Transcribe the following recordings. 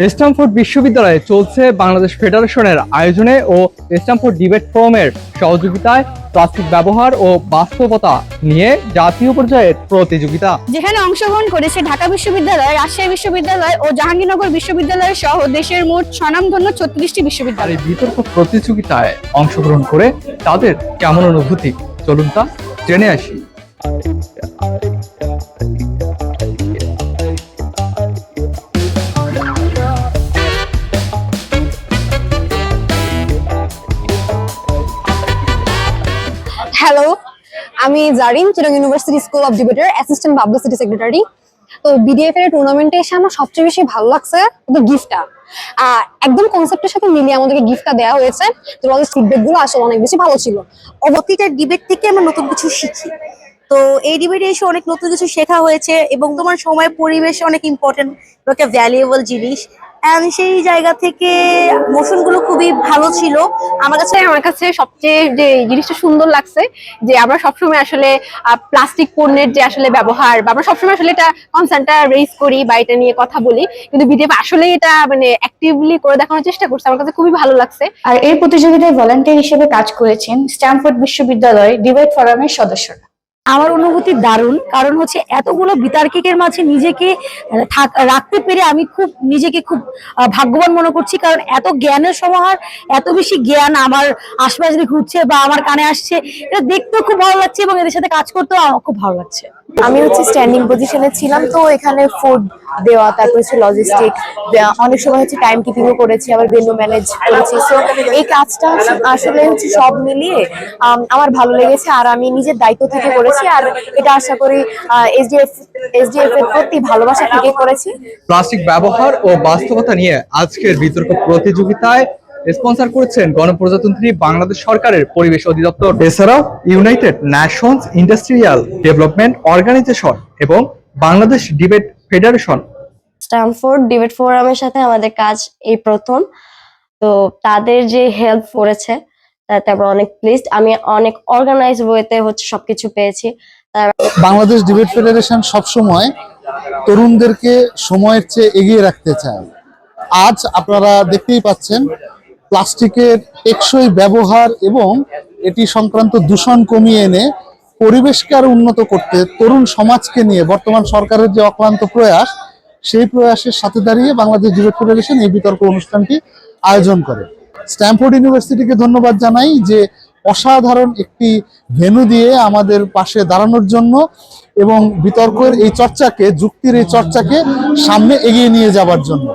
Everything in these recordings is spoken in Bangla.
স্ট্যামফোর্ড বিশ্ববিদ্যালয়ে চলছে বাংলাদেশ ফেডারেশনের আয়োজনে ও স্ট্যামফোর্ড ডিবেট ফোরামের সহযোগিতায় প্লাস্টিক ব্যবহার ও বাস্তবতা নিয়ে জাতীয় পর্যায়ের প্রতিযোগিতা। যেখানে অংশগ্রহণ করেছে ঢাকা বিশ্ববিদ্যালয় রাজশাহী বিশ্ববিদ্যালয় ও জাহাঙ্গীরনগর বিশ্ববিদ্যালয় সহ দেশের মোট স্বনামধন্য ছত্রিশটি বিশ্ববিদ্যালয়। বিতর্ক প্রতিযোগিতায় অংশগ্রহণ করে তাদের কেমন অনুভূতি? চলুন তা জেনে আসি। হ্যালো আমি জারিন চিরং university school of ডিবেটার assistant publicity secretary তো বিডিএফ এর টুর্নামেন্টে এসে আমার সবচেয়ে বেশি ভালো লাগছে ওদের গিফটটা একদম কনসেপ্টের সাথে মিলিয়ে আমাদেরকে গিফটটা দেওয়া হয়েছে তো ওদের ফিডব্যাকগুলো আসলে অনেক বেশি ভালো ছিল। প্রতিটা ডিবেট থেকে আমরা নতুন কিছু শিখি। তো এই ডিবেটে এসে অনেক নতুন কিছু শেখা হয়েছে এবং তোমার সময় পরিবেশ অনেক ইম্পর্টেন্ট একটা ভ্যালুয়েবল জিনিস। অ্যান্ড সেই জায়গা থেকে মোশনগুলো খুবই ভালো ছিল। আমার কাছে আমার কাছে সবচেয়ে যে জিনিসটা সুন্দর লাগছে যে আমরা সবসময় আসলে প্লাস্টিক পণ্যের যে আসলে ব্যবহার বা আমরা সবসময় আসলে এটা কনসার্নটা রেজ করি বা এটা নিয়ে কথা বলি। কিন্তু বিডিএফ আসলে এটা মানে অ্যাক্টিভলি করে দেখানোর চেষ্টা করছে। আমার কাছে খুবই ভালো লাগছে। আর এই প্রতিযোগিতায় ভলান্টিয়ার হিসেবে কাজ করেছেন স্ট্যামফোর্ড বিশ্ববিদ্যালয় ডিবেট ফোরামের সদস্যরা। আমার অনুভূতি দারুণ, কারণ হচ্ছে এতগুলো বিতার্কিকের মাঝে নিজেকে রাখতে পেরে আমি খুব, নিজেকে খুব ভাগ্যবান মনে করছি, কারণ এত জ্ঞানের সমাহার, এত বেশি জ্ঞান আমার আশপাশ ঘুরছে বা আমার কানে আসছে, এটা দেখতেও খুব ভালো লাগছে এবং এদের সাথে কাজ করতেও আমার খুব ভালো লাগছে। আমি হচ্ছে স্ট্যান্ডিং পজিশনে ছিলাম, তো এখানে ফুড দেওয়া, তারপর হচ্ছে লজিস্টিক অনেক সময় হচ্ছে টাইম কিপিংও করেছি, আবার ভেন্যু ম্যানেজ করেছি। সো এই কাজটা আসলে হচ্ছে সব মিলিয়ে আমার ভালো লেগেছে, আর আমি নিজের দায়িত্ব থেকে করেছি, আর এটা আশা করি এসডিএফ এসডিএফ এর প্রতি ভালোবাসা থেকে করেছি। প্লাস্টিক ব্যবহার ও বাস্তবতা নিয়ে আজকের বিতর্ক প্রতিযোগিতায় স্পন্সর করেছেন গণপ্রজাতন্ত্রী বাংলাদেশ সরকারের পরিবেশ অধিদপ্তর। এছাড়াও United Nations Industrial Development Organisation এবং Bangladesh debate federation? Stamford debate ফোরামের সাথে আমাদের কাজ এই প্রথম। তো তাদের যে হেল্প করেছে তাতে আমরা অনেক প্লিজড আমি অনেক অর্গানাইজ ওয়েতে হচ্ছে সবকিছু পেয়েছি। বাংলাদেশ ডিবেট ফেডারেশন সবসময় তরুণদেরকে সময়ের চেয়ে এগিয়ে রাখতে চায়। আজ আপনারা দেখতেই পাচ্ছেন প্লাস্টিকের টেকসই ব্যবহার এবং এটি সংক্রান্ত দূষণ কমিয়ে এনে পরিবেশকে আরও উন্নত করতে তরুণ সমাজকে নিয়ে বর্তমান সরকারের যে অক্লান্ত প্রয়াস, সেই প্রয়াসের সাথে দাঁড়িয়ে বাংলাদেশ যুব ফেডারেশন এই বিতর্ক অনুষ্ঠানটি আয়োজন করে। স্ট্যামফোর্ড ইউনিভার্সিটিকে ধন্যবাদ জানাই যে অসাধারণ একটি ভেনু দিয়ে আমাদের পাশে দাঁড়ানোর জন্য এবং বিতর্কের এই চর্চাকে যুক্তির এই চর্চাকে সামনে এগিয়ে নিয়ে যাবার জন্য।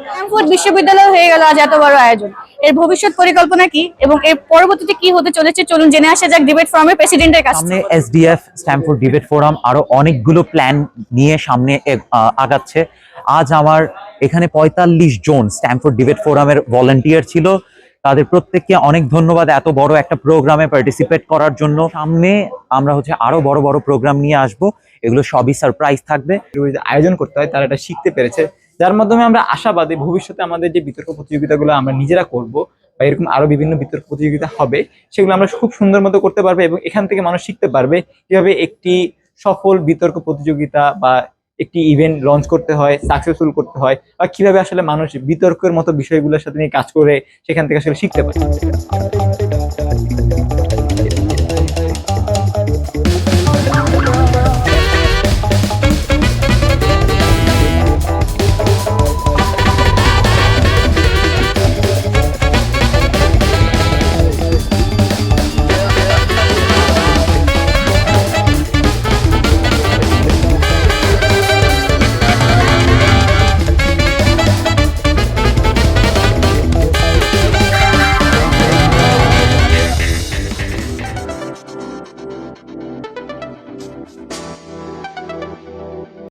বিশ্ববিদ্যালয় হয়ে গেল আজ এত বড় আয়োজন। এর ভবিষ্যৎ পরিকল্পনা কি এবং এর পরবর্তীতে কি হতে চলেছে? চলুন জেনে আসা যাক ডিবেট ফোরামের প্রেসিডেন্টের কাছে সামনে এসডিএফ স্ট্যামফোর্ড ডিবেট ফোরাম আরও অনেকগুলো প্ল্যান নিয়ে সামনে আগাচ্ছে। আজ আমার এখানে পঁয়তাল্লিশ জন স্ট্যামফোর্ড ডিবেট ফোরামের ভলান্টিয়ার ছিল। তাদের প্রত্যেককে অনেক ধন্যবাদ এত বড় একটা প্রোগ্রামে পার্টিসিপেট করার জন্য। সামনে আমরা হচ্ছে আরও বড় বড় প্রোগ্রাম নিয়ে আসব। এগুলো সবই সারপ্রাইজ থাকবে। আয়োজন করতে হয়, তারা এটা শিখতে পেরেছে। যার মাধ্যমে আমরা আশাবাদী ভবিষ্যতে আমাদের যে বিতর্ক প্রতিযোগিতাগুলো আমরা নিজেরা করব বা এরকম আরও বিভিন্ন বিতর্ক প্রতিযোগিতা হবে, সেগুলো আমরা খুব সুন্দর মতো করতে পারবে এবং এখান থেকে মানুষ শিখতে পারবে কীভাবে একটি সফল বিতর্ক প্রতিযোগিতা বা একটি ইভেন্ট লঞ্চ করতে হয় সাকসেসফুল করতে হয় বা কীভাবে আসলে মানুষ বিতর্কের মতো বিষয়গুলোর সাথে নিয়ে কাজ করে সেখান থেকে আসলে শিখতে পারে।